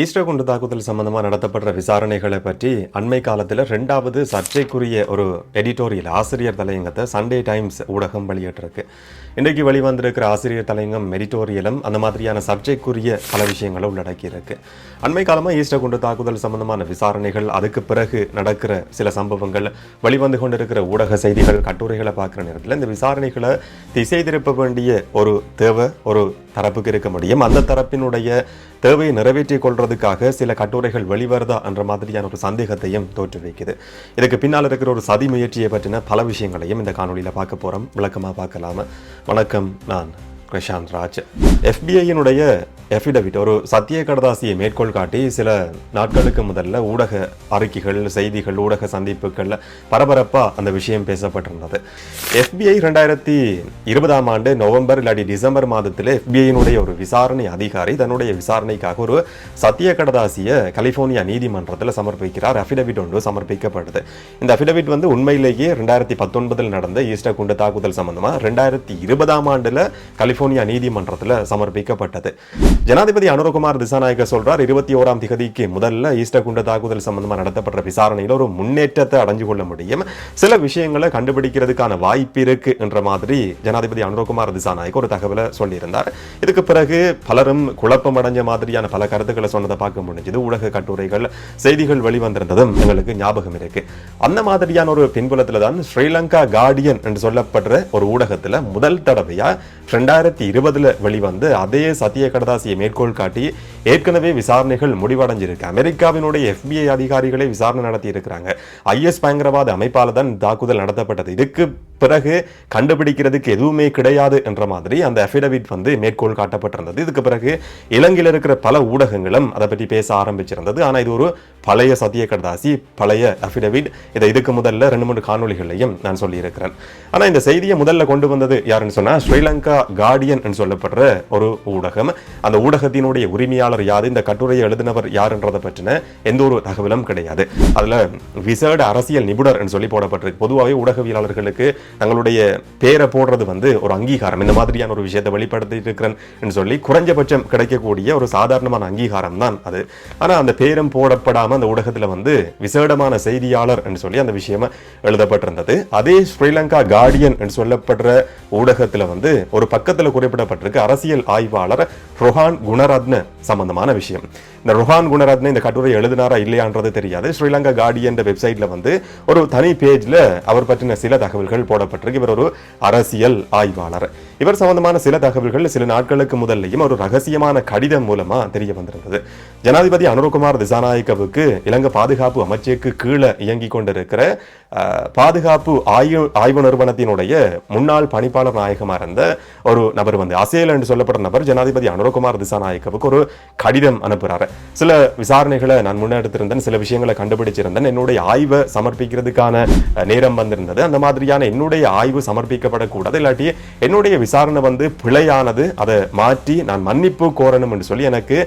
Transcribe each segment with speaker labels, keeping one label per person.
Speaker 1: Easter குண்டு தாக்குதல் சம்பந்தமாக நடத்தப்படுற விசாரணைகளை பற்றி அண்மை காலத்தில் ரெண்டாவது சர்ச்சைக்குரிய ஒரு எடிட்டோரியல் ஆசிரியர் தலையங்கத்தை சண்டே டைம்ஸ் ஊடகம் வெளியிட்டிருக்கு. இன்றைக்கு வெளிவந்திருக்கிற ஆசிரியர் தலையங்கம் எடிட்டோரியலும் அந்த மாதிரியான சர்ச்சைக்குரிய பல விஷயங்களை உள்ளடக்கியிருக்கு. அண்மை காலமாக ஈஸ்டர் குண்டு தாக்குதல் சம்பந்தமான விசாரணைகள் அதுக்கு பிறகு நடக்கிற சில சம்பவங்கள் வெளிவந்து கொண்டிருக்கிற ஊடக செய்திகள் கட்டுரைகளை பார்க்குற நேரத்தில் இந்த விசாரணைகளை திசை திருப்ப வேண்டிய ஒரு தேவை ஒரு தரப்புக்கு இருக்க முடியும். அந்த தரப்பினுடைய தேவையை நிறைவேற்றிக் பண்ணுறதுக்காக சில கட்டுரைகள் வெளிவருதா என்ற மாதிரியான ஒரு சந்தேகத்தையும் தோற்றுவிக்குது. இதுக்கு பின்னால் இருக்கிற ஒரு சதி முயற்சியை பற்றின பல விஷயங்களையும் இந்த காணொலியில் பார்க்க போகிறோம் விளக்கமாக பார்க்கலாமா. வணக்கம் நான் பிரசாந்த் ராஜ். எஃபிஐயினுடைய எஃபிடவிட் ஒரு சத்திய கடதாசியை மேற்கோள் காட்டி சில நாட்களுக்கு முதல்ல ஊடக அறிக்கைகள் செய்திகள் ஊடக சந்திப்புகள் பரபரப்பாக அந்த விஷயம் பேசப்பட்டிருந்தது. எஃபிஐ ரெண்டாயிரத்தி இருபதாம் ஆண்டு நவம்பர் இல்லாட்டி டிசம்பர் மாதத்தில் எஃபிஐயினுடைய ஒரு விசாரணை அதிகாரி தன்னுடைய விசாரணைக்காக ஒரு சத்திய கடதாசியை கலிஃபோர்னியா நீதிமன்றத்தில் சமர்ப்பிக்கிறார். அஃபிடவிட் ஒன்று சமர்ப்பிக்கப்படுது இந்த அஃபிடவிட் வந்து உண்மையிலேயே ரெண்டாயிரத்தி பத்தொன்பதில் நடந்த ஈஸ்டர் குண்டு தாக்குதல் சம்பந்தமாக ரெண்டாயிரத்தி இருபதாம் ஆண்டில் கலிஃபோர்னியா கலிபோர்னியா நீதிமன்றத்தில் சமர்ப்பிக்கப்பட்டது. ஜனாதிபதி அனுரகுமார் திசாநாயக்க சொல்றார் இருபத்தி ஓராம் திகதிக்கு முதல்ல ஈஸ்டர் குண்டு தாக்குதல் சம்பந்தமாக நடத்தப்பட்ட விசாரணையில் ஒரு முன்னேற்றத்தை அடைஞ்சு கொள்ள முடியும். சில விஷயங்களை கண்டுபிடிக்கிறதுக்கான வாய்ப்பு இருக்கு என்ற மாதிரி ஜனாதிபதி அனுரகுமார் திசாநாயக் ஒரு தகவலை சொல்லியிருந்தார். இதுக்கு பிறகு பலரும் குழப்பம் அடைஞ்ச மாதிரியான பல கருத்துக்களை சொன்னதை பார்க்க முடிஞ்சது. ஊடக கட்டுரைகள் செய்திகள் வெளிவந்திருந்ததும் எங்களுக்கு ஞாபகம் இருக்கு. அந்த மாதிரியான ஒரு பின்புலத்தில் தான் ஸ்ரீலங்கா கார்டியன் என்று சொல்லப்படுற ஒரு ஊடகத்தில் முதல் தடவையாக ரெண்டாயிரத்தி ரெண்டாயிரத்தி இருபதுல வெளிவந்து அதே சத்திய கடதாசியை மேற்கோள் காட்டி ஏற்கனவே விசாரணைகள் முடிவடைஞ்சிருக்கு. அமெரிக்காவினுடைய எஃபிஐ அதிகாரிகளே விசாரணை நடத்தி இருக்கிறாங்க ஐஎஸ் பயங்கரவாத அமைப்பால் தான் தாக்குதல் நடத்தப்பட்டது. இதுக்கு பிறகு கண்டுபிடிக்கிறதுக்கு எதுவுமே கிடையாது என்ற மாதிரி அந்த அஃபிடவிட் வந்து மேற்கோள் காட்டப்பட்டிருந்தது. இதுக்கு பிறகு இலங்கையில் இருக்கிற பல ஊடகங்களும் அதை பற்றி பேச ஆரம்பிச்சிருந்தது. ஆனால் இது ஒரு பழைய சத்திய கடதாசி பழைய அஃபிடவிட் இதை இதுக்கு முதல்ல ரெண்டு மூணு காணொலிகளையும் நான் சொல்லியிருக்கிறேன். ஆனால் இந்த செய்தியை முதல்ல கொண்டு வந்தது யாருன்னு சொன்னால் ஸ்ரீலங்கா கார்டியன் என்று சொல்லப்படுற ஒரு ஊடகம். அந்த ஊடகத்தினுடைய உரிமையாளர் யார் இந்த கட்டுரையை எழுதினவர் யாருன்றதை பற்றின எந்த ஒரு தகவலும் கிடையாது. அதுல விசேட அரசியல் நிபுணர் என்று சொல்லி போடப்பட்டிருக்கு. பொதுவாகவே ஊடகவியலாளர்களுக்கு தங்களுடைய பேரை போடுறது வந்து ஒரு அங்கீகாரம். இந்த மாதிரியான ஒரு விஷயத்தை வெளிப்படுத்திட்டு இருக்கிறேன் என்று சொல்லி குறைஞ்சபட்சம் கிடைக்கக்கூடிய ஒரு சாதாரணமான அங்கீகாரம் தான் அது. ஆனா அந்த பேரும் போடப்படாம அந்த ஊடகத்தில் வந்து விசேடமான செய்தியாளர் என்று சொல்லி அந்த விஷயமா எழுதப்பட்டிருந்தது. அதே ஸ்ரீலங்கா கார்டியன் என்று சொல்லப்படுற ஊடகத்தில் வந்து ஒரு பக்கத்தில் குறிப்பிடப்பட்டிருக்கு. அரசியல் ஆய்வாளர் ரொஹான் குணரத்ன சம்பந்தமான விஷயம். இந்த ரொஹான் குணரத்ன இந்த கட்டுரை எழுதினாரா இல்லையான்றது தெரியாது. ஸ்ரீலங்கா கார்டியன் வெப்சைட்ல வந்து ஒரு தனி பேஜ்ல அவர் பற்றின சில தகவல்கள் போடப்பட்டிருக்கு. இவர் ஒரு அரசியல் ஆய்வாளர். இவர் சம்பந்தமான சில தகவல்கள் சில நாட்களுக்கு முதல்லையும் ஒரு ரகசியமான கடிதம் மூலமா தெரிய வந்திருந்தது. ஜனாதிபதி அனுரகுமார் திசாநாயக்கவுக்கு இலங்கை பாதுகாப்பு அமைச்சுக்கு கீழே இயங்கிக் கொண்டிருக்கிற பாதுகாப்பு ஆய்வு ஆய்வு நிறுவனத்தினுடைய முன்னாள் பணிப்பாளர் நாயகமாக இருந்த ஒரு நபர் வந்து அசேல் என்று சொல்லப்படுற நபர் ஜனாதிபதி அனுரகுமார் திசாநாயக்கவுக்கு ஒரு கடிதம் அனுப்புகிறாரு சில விசாரணைகளை நான் முன்னெடுத்திருந்தேன் சில விஷயங்களை கண்டுபிடிச்சிருந்தேன். என்னுடைய ஆய்வை சமர்ப்பிக்கிறதுக்கான நேரம் வந்திருந்தது. அந்த மாதிரியான என்னுடைய ஆய்வு சமர்ப்பிக்கப்படக்கூடாது. இல்லாட்டி என்னுடைய விசாரணை வந்து பிழையானது. அதை மாற்றி நான் மன்னிப்பு கோரணும் என்று சொல்லி எனக்கு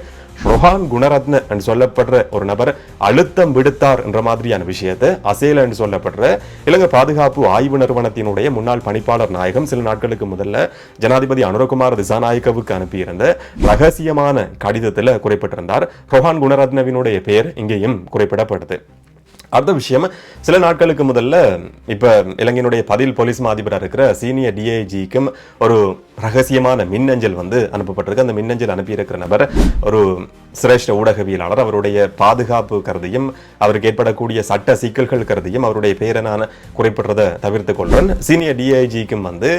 Speaker 1: ரொஹான் குணரத்ன என்று சொல்லப்படுற ஒரு நபர் அழுத்தம் விடுத்தார் என்ற மாதிரியான விஷயத்தை அசேல என்று சொல்லப்படுற இலங்கை பாதுகாப்பு ஆய்வு நிறுவனத்தினுடைய முன்னாள் பணிப்பாளர் நாயகம் சில நாட்களுக்கு முதல்ல ஜனாதிபதி அனுரகுமார் திசாநாயக்கவுக்கு அனுப்பியிருந்த ரகசியமான கடிதத்தில் குறிப்பிட்டிருந்தார். ரொஹான் குணரத்னவினுடைய பெயர் இங்கேயும் குறிப்பிடப்படுது. அடுத்த விஷயம் சில நாட்களுக்கு முதல்ல இப்போ இலங்கையினுடைய பதில் போலீஸ் மாதிபராக இருக்கிற சீனியர் டிஐஜிக்கும் ஒரு ரகசியமான மின்னஞ்சல் வந்து அனுப்பப்பட்டிருக்கு. அந்த மின்னஞ்சல் அனுப்பியிருக்கிற நபர் ஒரு சிரேஷ்ட ஊடகவியலாளர். அவருடைய பாதுகாப்பு கருதியும் அவருக்கு ஏற்படக்கூடிய சட்ட சிக்கல்கள் கருதியும் அவருடைய பெயரை நான் குறைப்படுறதை தவிர்த்து கொள்கிறேன் சீனியர் டிஐஜிக்கும் வந்து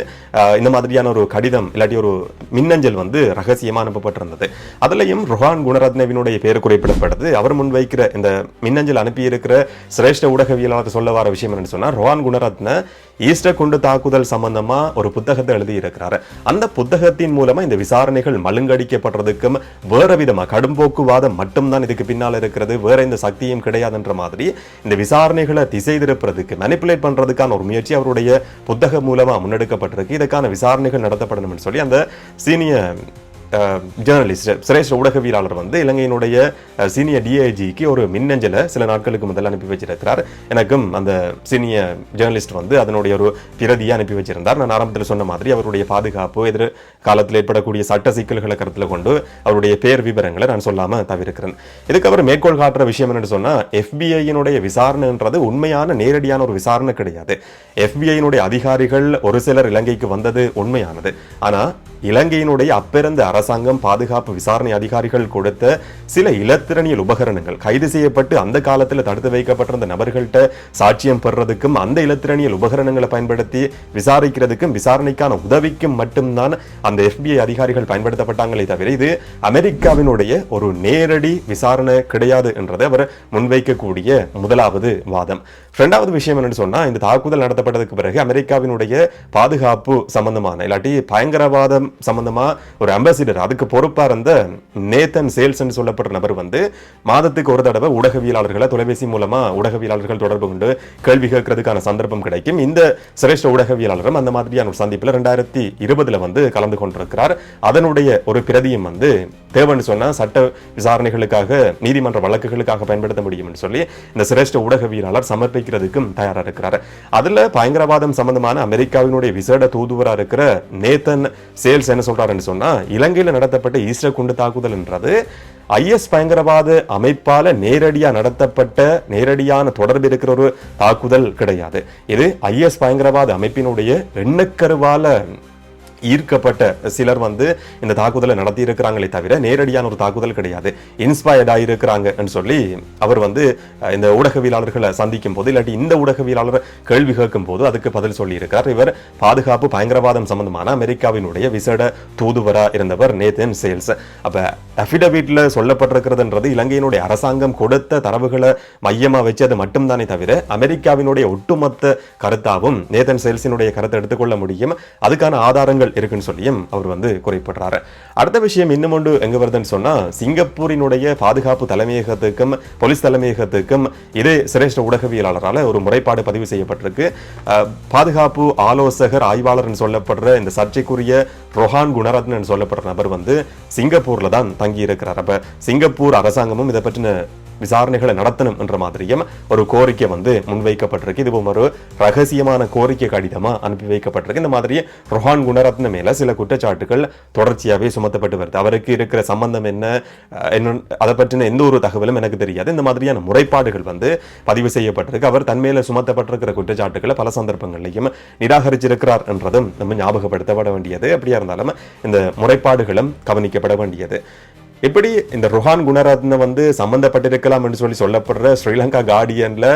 Speaker 1: இந்த மாதிரியான ஒரு கடிதம் இல்லாட்டி ஒரு மின்னஞ்சல் வந்து ரகசியமாக அனுப்பப்பட்டிருந்தது. அதுலேயும் ருஹான் குணரத்னவினுடைய பேர் குறிப்பிடப்படுது அவர் முன்வைக்கிற இந்த மின்னஞ்சல் அனுப்பியிருக்கிற சிரேஷ்ட ஊடகவியலாளர் சொல்ல வர விஷயம் என்னன்னு சொன்னால் ருஹான் குணரத்ன ஈஸ்டர் குண்டு தாக்குதல் சம்பந்தமாக ஒரு புத்தகத்தை எழுதியிருக்கிறாரு. அந்த புத்தகத்தின் மூலமா இந்த விசாரணைகள் மழுங்கடிக்கப்படுறதுக்கும் வேற விதமா கடும்போக்குவாதம் மட்டும்தான் இதுக்கு பின்னால் இருக்கிறது வேற எந்த சக்தியும் கிடையாதுன்ற மாதிரி இந்த விசாரணைகளை திசை திருப்புறதுக்கு மனிப்புலேட் பண்றதுக்கான ஒரு முயற்சி அவருடைய புத்தகம் மூலமா முன்னெடுக்கப்பட்டிருக்கு. இதுக்கான விசாரணைகள் நடத்தப்படணும்னு சொல்லி அந்த சீனியர் ஜேர்னலிஸ்ட் சிரேஷ்ட ஊடகவியலாளர் வந்து இலங்கையினுடைய சீனியர் டிஐஜிக்கு ஒரு மின்னஞ்சலை சில நாட்களுக்கு முதல்ல அனுப்பி வச்சிருக்கிறார். எனக்கும் அந்த சீனியர் ஜேர்னலிஸ்ட் வந்து அதனுடைய ஒரு பிரதியை அனுப்பி வச்சிருந்தார். நான் ஆரம்பத்தில் சொன்ன மாதிரி அவருடைய பாதுகாப்பு எதிர் காலத்தில் ஏற்படக்கூடிய சட்ட சிக்கல்களை கருத்தில் கொண்டு அவருடைய பேர் விவரங்களை நான் சொல்லாமல் தவிர்க்கிறேன். இதுக்கு அவர் மேற்கோள் காட்டுற விஷயம் என்னன்னு சொன்னால் எஃபிஐயினுடைய விசாரணைன்றது உண்மையான நேரடியான ஒரு விசாரணை கிடையாது. எஃபிஐயினுடைய அதிகாரிகள் ஒரு சிலர் இலங்கைக்கு வந்தது உண்மையானது. ஆனால் இலங்கையினுடைய அப்பிறந்த அரசாங்கம் பாதுகாப்பு விசாரணை அதிகாரிகள் கொடுத்த சில இலத்திரனியல் உபகரணங்கள். கைது செய்யப்பட்டு அந்த காலத்தில் தடுத்து வைக்கப்பட்டிருந்த நபர்கள்ட்ட சாட்சியம் பெறுறதுக்கும் அந்த இலத்திரனியல் உபகரணங்களை பயன்படுத்தி விசாரிக்கிறதுக்கும் விசாரணைக்கான உதவிக்கும் மட்டும்தான் அந்த எஃபிஐ அதிகாரிகள் பயன்படுத்தப்பட்டாங்களே தவிர இது அமெரிக்காவினுடைய ஒரு நேரடி விசாரணை கிடையாது என்றதை அவர் முன்வைக்கக்கூடிய முதலாவது வாதம். இரண்டாவது விஷயம் என்னன்னு சொன்னா இந்த தாக்குதல் நடத்தப்பட்டதுக்கு பிறகு அமெரிக்காவினுடைய பாதுகாப்பு சம்பந்தமான இல்லாட்டி பயங்கரவாதம் சம்மந்தமாக ஒரு அம்பாசிடர் அதுக்கு பொறுப்பாக இருந்த நேத்தன் சேல்ஸ் சொல்லப்படுற நபர் வந்து மாதத்துக்கு ஒரு தடவை ஊடகவியலாளர்களை தொலைபேசி மூலமாக ஊடகவியலாளர்கள் தொடர்பு கொண்டு கேள்வி கேட்கறதுக்கான சந்தர்ப்பம் கிடைக்கும். இந்த சிரேஷ்ட ஊடகவியலாளரும் அந்த மாதிரியான ஒரு சந்திப்பில் ரெண்டாயிரத்தி இருபதில் வந்து கலந்து கொண்டிருக்கிறார். அதனுடைய ஒரு பிரதியும் வந்து தேவைன்னு சொன்னால் சட்ட விசாரணைகளுக்காக நீதிமன்ற வழக்குகளுக்காக பயன்படுத்த முடியும்னு சொல்லி இந்த சிரேஷ்ட ஊடகவியலாளர் சமர்ப்பிக்கிறதுக்கும் தயாராக இருக்கிறார். அதில் பயங்கரவாதம் சம்பந்தமான அமெரிக்காவினுடைய விசேட தூதுவராக இருக்கிற நேத்தன் வேல்ஸ் என்ன சொல்கிறாருன்னு சொன்னா இலங்கையில் நடத்தப்பட்ட ஈஸ்டர் குண்டு தாக்குதல்ன்றது ஐஎஸ் பயங்கரவாத அமைப்பால நேரடியா நடத்தப்பட்ட நேரடியான தொடர்பு இருக்கிற ஒரு தாக்குதல் கிடையாது. இது ஐஎஸ் பயங்கரவாத அமைப்பினுடைய எண்ணக்கருவால ஈர்க்கப்பட்ட சிலர் வந்து இந்த தாக்குதலை நடத்தி இருக்கிறாங்களே தவிர நேரடியான ஒரு தாக்குதல் கிடையாது. இன்ஸ்பயர்ட் ஆகியிருக்கிறாங்கன்னு சொல்லி அவர் வந்து இந்த ஊடகவியலாளர்களை சந்திக்கும் போது இல்லாட்டி இந்த ஊடகவியலாளர் கேள்வி கேட்கும் போது அதுக்கு பதில் சொல்லியிருக்கார் இவர் பாதுகாப்பு பயங்கரவாதம் சம்பந்தமான அமெரிக்காவினுடைய விசேட தூதுவரா இருந்தவர் நேத்தன் சேல்ஸ் அப்ப அபிடவிட்ல சொல்லப்பட்டிருக்கிறதுன்றது இலங்கையினுடைய அரசாங்கம் கொடுத்த தரவுகளை மையமா வச்சது மட்டும்தானே தவிர அமெரிக்காவினுடைய ஒட்டுமொத்த கருத்தாவும் நேதன் சேல்ஸினுடைய கருத்தை எடுத்துக்கொள்ள முடியும். அதுக்கான ஆதாரங்கள் இருக்குன்னு சொல்லியும் அவர் வந்து குறிப்பிடுறாரு. அடுத்த விஷயம் இன்னும் ஒன்று எங்க வருதுன்னு சொன்னா சிங்கப்பூரினுடைய பாதுகாப்பு தலைமையகத்துக்கும் போலீஸ் தலைமையகத்துக்கும் இதே சிரேஷ்ட ஊடகவியலாளரால் ஒரு முறைப்பாடு பதிவு செய்யப்பட்டிருக்கு. பாதுகாப்பு ஆலோசகர் ஆய்வாளர்னு சொல்லப்படுற இந்த சர்ச்சைக்குரிய ரொஹான் குணரத்னன் சொல்லப்படுற நபர் வந்து சிங்கப்பூர்ல தான் தங்கி இருக்கிறார் அப்ப சிங்கப்பூர் அரசாங்கமும் இதை பற்றின விசாரணைகளை நடத்தணும் என்ற மாதிரியும் ஒரு கோரிக்கை வந்து முன்வைக்கப்பட்டிருக்கு. இது ஒரு ரகசியமான கோரிக்கை கடிதமா அனுப்பி வைக்கப்பட்டிருக்கு. இந்த மாதிரி ரொஹான் குணரத்ன மேல சில குற்றச்சாட்டுகள் தொடர்ச்சியாவே சுமத்தப்பட்டு வருது. அவருக்கு இருக்கிற சம்பந்தம் என்ன என்ன அதை பற்றின எந்த ஒரு தகவலும் எனக்கு தெரியாது. இந்த மாதிரியான முறைப்பாடுகள் வந்து பதிவு செய்யப்பட்டிருக்கு. அவர் தன் மேல சுமத்தப்பட்டிருக்கிற குற்றச்சாட்டுகளை பல சந்தர்ப்பங்களையும் நிராகரிச்சிருக்கிறார் என்றதும் நம்ம ஞாபகப்படுத்தப்பட வேண்டியது. அப்படியா இருந்தாலும் இந்த முறைப்பாடுகளும் கவனிக்கப்பட வேண்டியது. இப்படி இந்த ருஹான் குணரத்ன வந்து சம்மந்தப்பட்டிருக்கலாம் என்று சொல்லி சொல்லப்படுற ஸ்ரீலங்கா கார்டியன்ல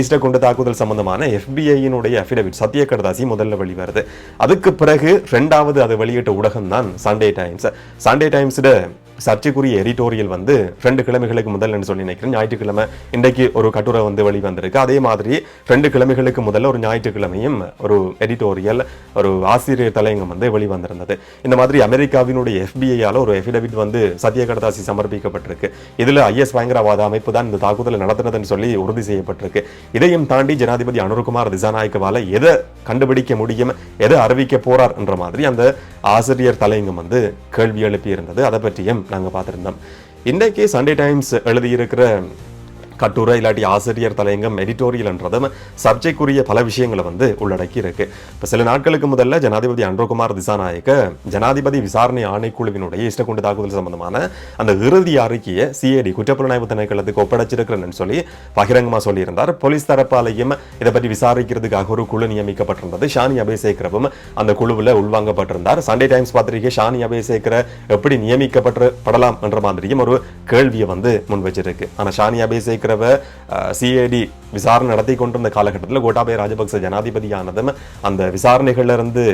Speaker 1: ஈஸ்டர் குண்டு தாக்குதல் சம்பந்தமான எஃபிஐயினுடைய அஃபிடவிட் சத்திய கடதாசி முதல்ல வெளிவருது. அதுக்கு பிறகு ரெண்டாவது அது வெளியிட்ட ஊடகம் தான் சண்டே டைம்ஸ் சண்டே டைம்ஸோட சர்ச்சைக்குரிய எடிட்டோரியல் வந்து ரெண்டு கிழமைகளுக்கு முதல்ல சொல்லி நினைக்கிறேன். ஞாயிற்றுக்கிழமை இன்றைக்கு ஒரு கட்டுரை வந்து வெளிவந்திருக்கு. அதே மாதிரி ரெண்டு கிழமைகளுக்கு முதல்ல ஒரு ஞாயிற்றுக்கிழமையும் ஒரு எடிட்டோரியல் ஒரு ஆசிரியர் தலையங்கம் வந்து வெளிவந்திருந்தது. இந்த மாதிரி அமெரிக்காவினுடைய எஃபிஐயால் ஒரு எஃபிடவிட் வந்து சத்திய கடதாசி சமர்ப்பிக்கப்பட்டிருக்கு. இதில் ஐஎஸ் பயங்கரவாத அமைப்பு தான் இந்த தாக்குதலை நடத்தினதுன்னு சொல்லி உறுதி செய்யப்பட்டிருக்கு. இதையும் தாண்டி ஜனாதிபதி அனுர்குமார் திசாநாயக்கவால எதை கண்டுபிடிக்க முடியும் எதை அறிவிக்க போறார் என்ற மாதிரி அந்த ஆசிரியர் தலையங்கம் வந்து கேள்வி எழுப்பி இருந்தது அதை பற்றியும் நாங்க பார்த்திருந்தோம். இன்னைக்கு சண்டே டைம்ஸ் எழுதியிருக்கிற கட்டுரை இல்லாட்டி ஆசிரியர் தலையங்கம் எடிட்டோரியல்ன்றதும் சர்ச்சைக்குரிய பல விஷயங்களை வந்து உள்ளடக்கி இருக்கு. இப்போ சில நாட்களுக்கு முதல்ல ஜனாதிபதி அன்ரோகுமார் திசாநாயக்க ஜனாதிபதி விசாரணை ஆணைக்குழுவினுடைய இஷ்டக்குண்டு தாக்குதல் சம்பந்தமான அந்த இறுதி அறிக்கையை சிஐடி குற்றப்புலனாய்வு திணைக்களத்துக்கு ஒப்படைச்சிருக்கிறேன்னு சொல்லி பகிரங்கமா சொல்லியிருந்தார். போலீஸ் தரப்பாலையும் இதை பற்றி விசாரிக்கிறதுக்காக ஒரு குழு நியமிக்கப்பட்டிருந்தது. ஷானி அபேசேகரவும் அந்த குழுவில் உள்வாங்கப்பட்டிருந்தார். சண்டே டைம்ஸ் பத்திரிகை ஷானி அபேசேகர எப்படி நியமிக்கப்பட்டு படலாம் என்ற மாதிரியும் ஒரு கேள்வியை வந்து முன் வச்சிருக்கு. ஆனால் ஷானி இருக்கிறவ சிஏடி விசாரணை நடத்தி கொண்டிருந்த காலகட்டத்தில் கோட்டாபய ராஜபக்ச ஜனாதிபதியானதும் அந்த விசாரணைகளிலிருந்து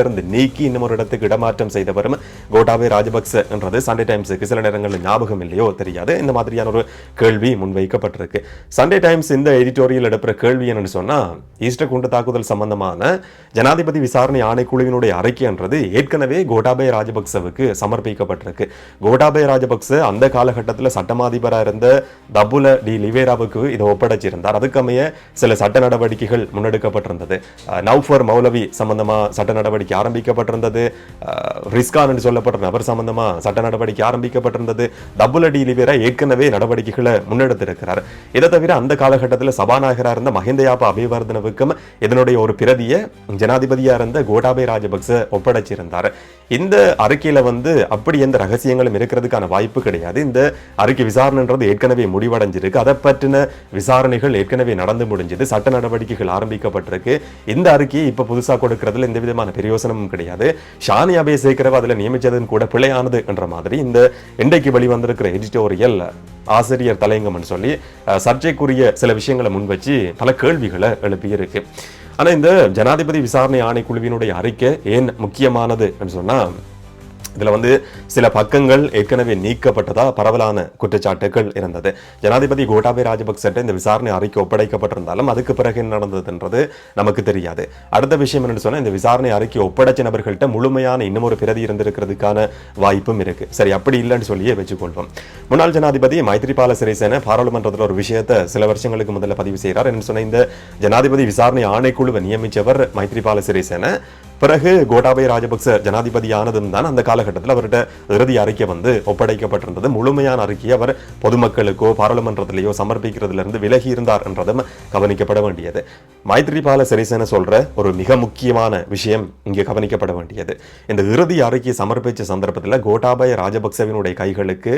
Speaker 1: இருந்து நீக்கி இன்னும் ஒரு இடத்துக்கு இடமாற்றம் செய்தவரும் கோட்டாபய ராஜபக்ச என்றது சண்டே டைம்ஸுக்கு சில நேரங்களில் ஞாபகம் இல்லையோ தெரியாது. இந்த மாதிரியான ஒரு கேள்வி முன்வைக்கப்பட்டிருக்கு. சண்டே டைம்ஸ் இந்த எடிட்டோரியல் எடுப்புற கேள்வி என்னன்னு சொன்னால் ஈஸ்டர் குண்டு தாக்குதல் சம்பந்தமான ஜனாதிபதி விசாரணை ஆணைக்குழுவினுடைய அறிக்கைன்றது ஏற்கனவே கோட்டாபய ராஜபக்சவுக்கு சமர்ப்பிக்கப்பட்டிருக்கு. கோட்டாபய ராஜபக்ச அந்த காலகட்டத்தில் சட்டமாதிபராக இருந்த தப் டபுல டி லிவேராவுக்கு இதை ஒப்படைச்சிருந்தார். அதுக்கமைய சில சட்ட நடவடிக்கைகள் முன்னெடுக்கப்பட்டிருந்தது. நவ்ஃபர் மௌலவி சம்பந்தமாக சட்ட நடவடிக்கை ஆரம்பிக்கப்பட்டிருந்தது. ரிஸ்கான் என்று சொல்லப்பட்ட நபர் சம்பந்தமா சட்ட நடவடிக்கை ஆரம்பிக்கப்பட்டிருந்தது. டபுள் டி லிவேரா ஏற்கனவே நடவடிக்கைகளை முன்னெடுத்திருக்கிறார். இதை தவிர அந்த காலகட்டத்தில் சபாநாயகராக இருந்த மஹிந்தயாபா அபிவர்தனவுக்கும் இதனுடைய ஒரு பிரதியை ஜனாதிபதியா இருந்த கோடாபே ராஜபக்ச ஒப்படைச்சிருந்தார். இந்த அறிக்கையில் வந்து அப்படி எந்த ரகசியங்களும் இருக்கிறதுக்கான வாய்ப்பு கிடையாது. இந்த அறிக்கை விசாரணைன்றது ஏற்கனவே முடிவடை அடைஞ்சிருக்கு. அதை பற்றின விசாரணைகள் ஏற்கனவே நடந்து முடிஞ்சது. சட்ட நடவடிக்கைகள் ஆரம்பிக்கப்பட்டிருக்கு. இந்த அறிக்கையை இப்போ புதுசாக கொடுக்கறதுல எந்த விதமான பிரயோசனமும் கிடையாது. ஷானி அபேசேகரவ அதில் நியமிச்சதும் கூட பிழையானது என்ற மாதிரி இந்த இன்றைக்கு வெளிவந்திருக்கிற எடிட்டோரியல் ஆசிரியர் தலையங்கம்னு சொல்லி சர்ச்சைக்குரிய சில விஷயங்களை முன்வச்சு பல கேள்விகளை எழுப்பியிருக்கு. ஆனால் இந்த ஜனாதிபதி விசாரணை ஆணைக்குழுவினுடைய அறிக்கை ஏன் முக்கியமானது சொன்னால் இதுல வந்து சில பக்கங்கள் ஏற்கனவே நீக்கப்பட்டதா பரவலான குற்றச்சாட்டுகள் இருந்தது. ஜனாதிபதி கோட்டாபய ராஜபக்சட்ட இந்த விசாரணை அறிக்கை ஒப்படைக்கப்பட்டிருந்தாலும் அதுக்கு பிறகு என்ன நடந்ததுன்றது நமக்கு தெரியாது. அடுத்த விஷயம் என்னன்னு சொன்னால் இந்த விசாரணை அறிக்கை ஒப்படைச்ச நபர்கள்ட்ட முழுமையான இன்னும் ஒரு பிரதி இருந்திருக்கிறதுக்கான வாய்ப்பும் இருக்கு. சரி அப்படி இல்லைன்னு சொல்லியே வச்சுக்கொள்வோம். முன்னாள் ஜனாதிபதி மைத்ரிபால சிறிசேன பாராளுமன்றத்தில் ஒரு விஷயத்தை சில வருஷங்களுக்கு முதல்ல பதிவு செய்கிறார் என்ன சொன்ன இந்த ஜனாதிபதி விசாரணை ஆணைக்குழுவை நியமித்தவர் மைத்ரிபால சிறிசேன. பிறகு கோட்டாபய ராஜபக்ச ஜனாதிபதியானதும் தான் அந்த காலகட்டத்தில் அவர்கிட்ட இறுதி அறிக்கை வந்து ஒப்படைக்கப்பட்டிருந்தது. முழுமையான அறிக்கையை அவர் பொதுமக்களுக்கோ பாராளுமன்றத்திலேயோ சமர்ப்பிக்கிறதுலேருந்து விலகி இருந்தார் என்றதும் கவனிக்கப்பட வேண்டியது. மைத்ரிபால சிறிசேன சொல்ற ஒரு மிக முக்கியமான விஷயம் இங்கே கவனிக்கப்பட வேண்டியது. இந்த இறுதி அறிக்கையை சமர்ப்பித்த சந்தர்ப்பத்தில் கோட்டாபய ராஜபக்சவினுடைய கைகளுக்கு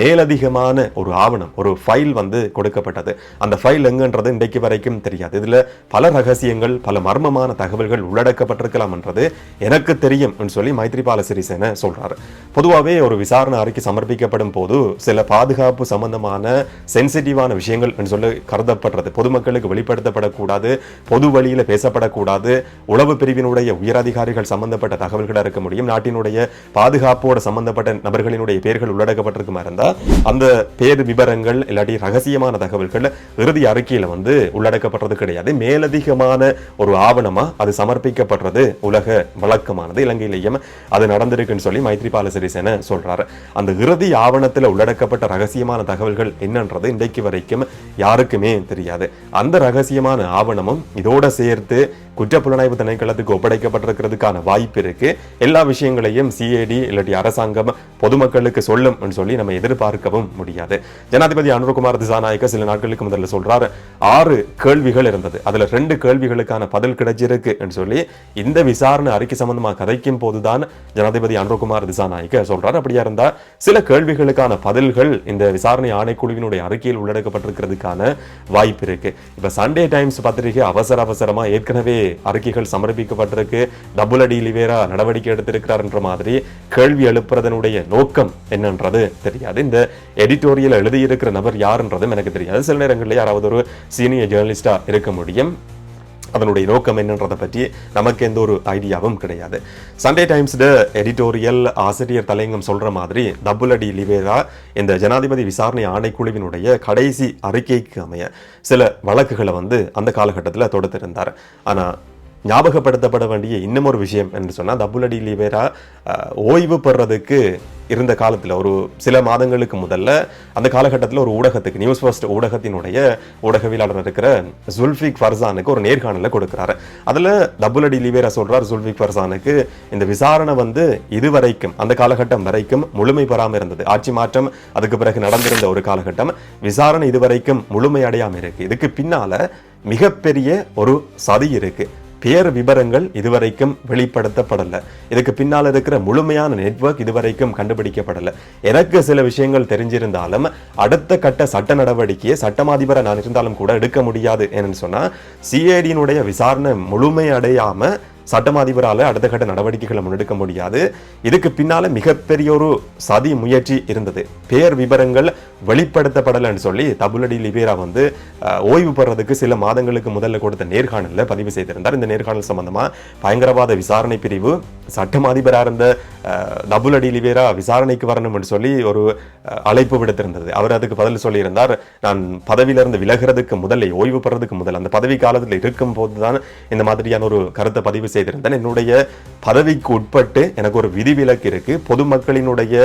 Speaker 1: மேலதிகமான ஒரு ஆவணம் ஒரு ஃபைல் வந்து கொடுக்கப்பட்டது. அந்த ஃபைல் எங்கன்றது இன்றைக்கு வரைக்கும் தெரியாது. இதில் பல ரகசியங்கள் பல மர்மமான தகவல்கள் உள்ளடக்கப்பட்டிருக்கலாம் அப்படின்றது எனக்கு தெரியும் சொல்லி மைத்ரிபால சிறிசேன சொல்றாரு. பொதுவாகவே ஒரு விசாரணை அறிக்கை சமர்ப்பிக்கப்படும் போது சில பாதுகாப்பு சம்பந்தமான சென்சிட்டிவான விஷயங்கள் சொல்லி கருதப்படுறது. பொதுமக்களுக்கு வெளிப்படுத்தப்படக்கூடாது பொது வழியில் பேசப்படக்கூடாது உளவு பிரிவினுடைய உயரதிகாரிகள் சம்பந்தப்பட்ட தகவல்களாக இருக்க முடியும் நாட்டினுடைய பாதுகாப்போட சம்பந்தப்பட்ட நபர்களினுடைய பெயர்கள் உள்ளடக்கப்பட்டிருக்குமா இருந்தால் அந்த பேர் விவரங்கள் இல்லாட்டி ரகசியமான தகவல்கள் இறுதி அறிக்கையில் வந்து உள்ளடக்கப்படுறது கிடையாது. மேலதிகமான ஒரு ஆவணமாக அது சமர்ப்பிக்கப்படுறது உலக வழக்கமானது. இலங்கையிலேயும் அது நடந்திருக்குன்னு சொல்லி மைத்ரிபால சிறிசேன சொல்றாரு. அந்த இறுதி ஆவணத்தில் உள்ளடக்கப்பட்ட ரகசியமான தகவல்கள் என்னன்றது இன்றைக்கு வரைக்கும் யாருக்குமே தெரியாது. அந்த ரகசியமான ஆவணமும் இதோட சேர்த்து குற்றப்புலனாய்வு திணைக்களத்துக்கு ஒப்படைக்கப்பட்டிருக்கிறதுக்கான வாய்ப்பு இருக்கு. எல்லா விஷயங்களையும் சிஐடி இல்லாட்டி அரசாங்கம் பொதுமக்களுக்கு சொல்லும் சொல்லி நம்ம எதிர்பார்க்கவும் முடியாது. ஜனாதிபதி அனுரகுமார் திசாநாயக்க சில நாட்களுக்கு முதல்ல சொல்றாரு. ஆறு கேள்விகள் இருந்தது. அதுல ரெண்டு கேள்விகளுக்கான பதில் கிடைச்சிருக்கு சொல்லி இந்த விசாரணை அறிக்கை சம்பந்தமா கதைக்கும் போதுதான் ஜனாதிபதி அனுரகுமார் திசாநாயக்க சொல்றாரு. அப்படியா இருந்தா சில கேள்விகளுக்கான பதில்கள் இந்த விசாரணை ஆணைக்குழுவினுடைய அறிக்கையில் உள்ளடக்கப்பட்டிருக்கிறதுக்கான வாய்ப்பு இருக்கு. இப்ப சண்டே டைம்ஸ் பத்திரிகை அவசர அவசரமா ஏற்கனவே அறிக்கைகள் சமர்ப்பிக்கப்பட்டிருக்கு. டபுள் அடி லிவேரா நடவடிக்கை எடுத்திருக்கிறார் என்ற மாதிரி கேள்வி எழுப்புறதனுடைய நோக்கம் என்னன்றது தெரியாது. இந்த எடிட்டோரியல் எழுதியிருக்கிற நபர் யாருன்றதும் எனக்கு தெரியாது. சில நேரங்களில் யாராவது ஒரு சீனியர் ஜேர்னலிஸ்டா இருக்க முடியும். அதனுடைய நோக்கம் என்னன்றதை பற்றி நமக்கு எந்த ஒரு ஐடியாவும் கிடையாது. சண்டே டைம்ஸ் எடிட்டோரியல் ஆசிரியர் தலையங்கம் சொல்ற மாதிரி டபுள் அடி லிவேரா இந்த ஜனாதிபதி விசாரணை ஆணைக்குழுவினுடைய கடைசி அறிக்கைக்கு அமைய சில வழக்குகளை வந்து அந்த காலகட்டத்தில் தொடுத்திருந்தார். ஆனா ஞாபகப்படுத்தப்பட வேண்டிய இன்னும் ஒரு விஷயம் என்று சொன்னால் தபுலடி லிவேரா ஓய்வு பெறதுக்கு இருந்த காலத்தில் ஒரு சில மாதங்களுக்கு முதல்ல அந்த காலகட்டத்தில் ஒரு ஊடகத்துக்கு நியூஸ் ஃபர்ஸ்ட் ஊடகத்தினுடைய ஊடகவியலாளர் இருக்கிற ஜுல்ஃபிக் ஃபர்சானுக்கு ஒரு நேர்காணலை கொடுக்குறாரு. அதில் தபுலடி அடி லிவேரா சொல்கிறார் ஜுல்ஃபிக் ஃபர்சானுக்கு இந்த விசாரணை வந்து இதுவரைக்கும் அந்த காலகட்டம் வரைக்கும் முழுமை பெறாமல் இருந்தது. ஆட்சி மாற்றம் அதுக்கு பிறகு நடந்திருந்த ஒரு காலகட்டம் விசாரணை இதுவரைக்கும் முழுமை அடையாமல் இருக்குது இதுக்கு பின்னால மிகப்பெரிய ஒரு சதி இருக்குது பேர் விவரங்கள் இதுவரைக்கும் வெளிப்படுத்தப்படல. இதுக்கு பின்னால் இருக்கிற முழுமையான நெட்வொர்க் இதுவரைக்கும் கண்டுபிடிக்கப்படல. எனக்கு சில விஷயங்கள் தெரிஞ்சிருந்தாலும் அடுத்த கட்ட சட்ட நடவடிக்கையை சட்டமாதிபரை நான் இருந்தாலும் கூட எடுக்க முடியாது. என்னன்னு சொன்னால் சிஐடியினுடைய விசாரணை முழுமையடையாமல் சட்டம் சட்டமாதிபரால அடுத்த கட்ட நடவடிக்கைகளை முன்னெடுக்க முடியாது. இதுக்கு பின்னால மிகப்பெரிய ஒரு சதி முயற்சி இருந்தது. பேர் விவரங்கள் வெளிப்படுத்தப்படலைன்னு சொல்லி தபுலடி லிபேரா வந்து ஓய்வு பெறதுக்கு சில மாதங்களுக்கு முதல்ல கொடுத்த நேர்காணல்ல பதிவு செய்திருந்தார். இந்த நேர்காணல் சம்பந்தமா பயங்கரவாத விசாரணை பிரிவு சட்டம் அதிபராக இருந்த தபுலடி லிபேரா விசாரணைக்கு வரணும்னு சொல்லி ஒரு அழைப்பு விடுத்திருந்தது. அவர் அதுக்கு பதில் சொல்லியிருந்தார். நான் பதவியிலிருந்து விலகிறதுக்கு முதல்ல ஓய்வு பெறதுக்கு முதல் அந்த பதவி காலத்தில் இருக்கும் போதுதான் இந்த மாதிரியான ஒரு கருத்தை பதிவு செய்திருந்தேன் என்னுடைய பதவிக்கு உட்பட்டு எனக்கு ஒரு விதிவிலக்கு இருக்கு. பொதுமக்களினுடைய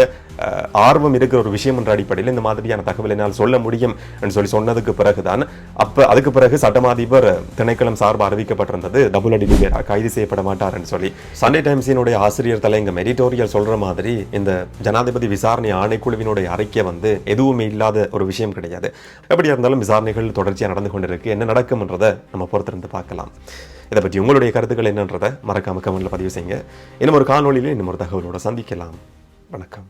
Speaker 1: ஆர்வம் இருக்கிற ஒரு விஷயம் என்ற அடிப்படையில் இந்த மாதிரியான தகவல் என்னால் சொல்ல முடியும் என்று சொல்லி சொன்னதுக்கு பிறகுதான். அப்போ அதுக்கு பிறகு சட்டமாதிபர் திணைக்களம் சார்பு அறிவிக்கப்பட்டிருந்தது. டபுள் அடி பேரா கைது செய்யப்பட மாட்டார்னு சொல்லி. சண்டே டைம்ஸினுடைய ஆசிரியர் தலைங்கம் மெரிட்டோரியல் சொல்கிற மாதிரி இந்த ஜனாதிபதி விசாரணை ஆணைக்குழுவினுடைய அறிக்கை வந்து எதுவுமே இல்லாத ஒரு விஷயம் கிடையாது. எப்படியா இருந்தாலும் விசாரணைகள் தொடர்ச்சியாக நடந்து கொண்டிருக்கு. என்ன நடக்கும்ன்றதை நம்ம பொறுத்திருந்து பார்க்கலாம். இதை பற்றி உங்களுடைய கருத்துக்கள் என்னன்றதை மறக்காம கமெண்ட்ல பதிவு செய்யுங்க. இன்னும் ஒரு காணொலியில் இன்னும் ஒரு தகவலோட சந்திக்கலாம். வணக்கம்.